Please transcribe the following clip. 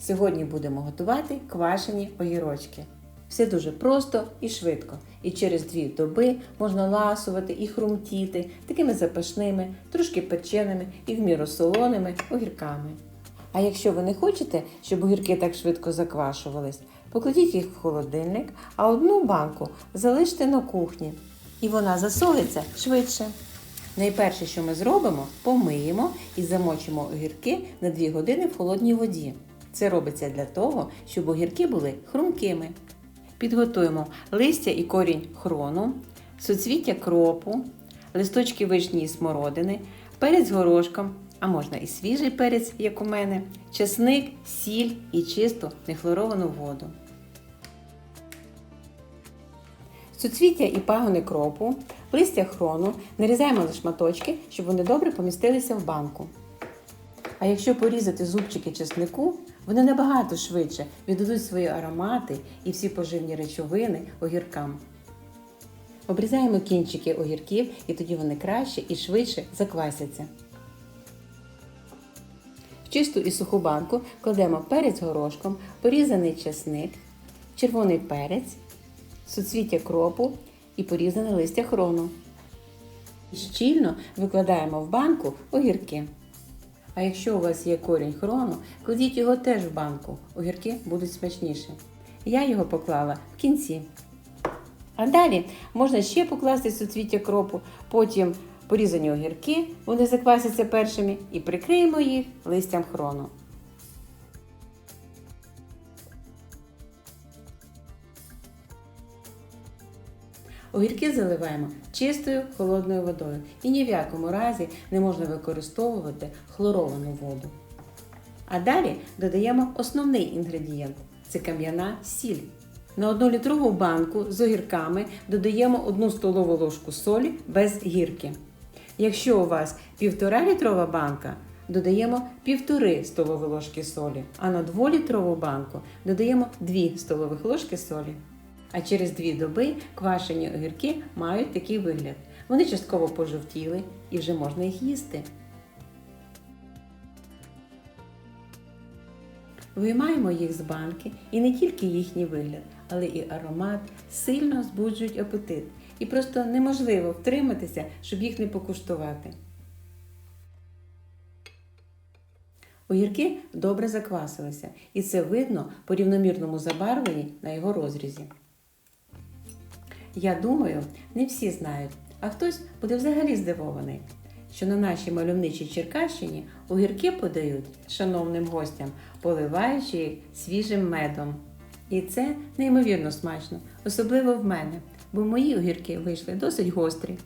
Сьогодні будемо готувати квашені огірочки. Все дуже просто і швидко. І через дві доби можна ласувати і хрумтіти такими запашними, трошки печеними і в міру солоними огірками. А якщо ви не хочете, щоб огірки так швидко заквашувались, покладіть їх в холодильник, а одну банку залиште на кухні. І вона засолиться швидше. Найперше, що ми зробимо, помиємо і замочимо огірки на 2 години в холодній воді. Це робиться для того, щоб огірки були хрумкими. Підготуємо листя і корінь хрону, суцвіття кропу, листочки вишні і смородини, перець горошком, а можна і свіжий перець, як у мене, чесник, сіль і чисту нехлоровану воду. Суцвіття і пагони кропу, листя хрону нарізаємо на шматочки, щоб вони добре помістилися в банку. А якщо порізати зубчики чеснику, вони набагато швидше віддадуть свої аромати і всі поживні речовини огіркам. Обрізаємо кінчики огірків, і тоді вони краще і швидше заквасяться. В чисту і суху банку кладемо перець горошком, порізаний чесник, червоний перець, суцвіття кропу і порізане листя хрону. Щільно викладаємо в банку огірки. А якщо у вас є корінь хрону, кладіть його теж в банку. Огірки будуть смачніші. Я його поклала в кінці. А далі можна ще покласти суцвіття кропу, потім порізані огірки, вони заквасяться першими, і прикриємо їх листям хрону. Огірки заливаємо чистою холодною водою і ні в якому разі не можна використовувати хлоровану воду. А далі додаємо основний інгредієнт це кам'яна сіль. На 1 літрову банку з огірками додаємо 1 столову ложку солі без гірки. Якщо у вас 1,5 літрова банка, додаємо 1,5 столові ложки солі, а на 2 літрову банку додаємо 2 столових ложки солі. А через дві доби квашені огірки мають такий вигляд. Вони частково пожовтіли і вже можна їх їсти. Виймаємо їх з банки і не тільки їхній вигляд, але і аромат сильно збуджують апетит. І просто неможливо втриматися, щоб їх не покуштувати. Огірки добре заквасилися, і це видно по рівномірному забарвленні на його розрізі. Я думаю, не всі знають, а хтось буде взагалі здивований, що на нашій мальовничій Черкащині огірки подають шановним гостям, поливаючи їх свіжим медом. І це неймовірно смачно, особливо в мене, бо мої огірки вийшли досить гострі.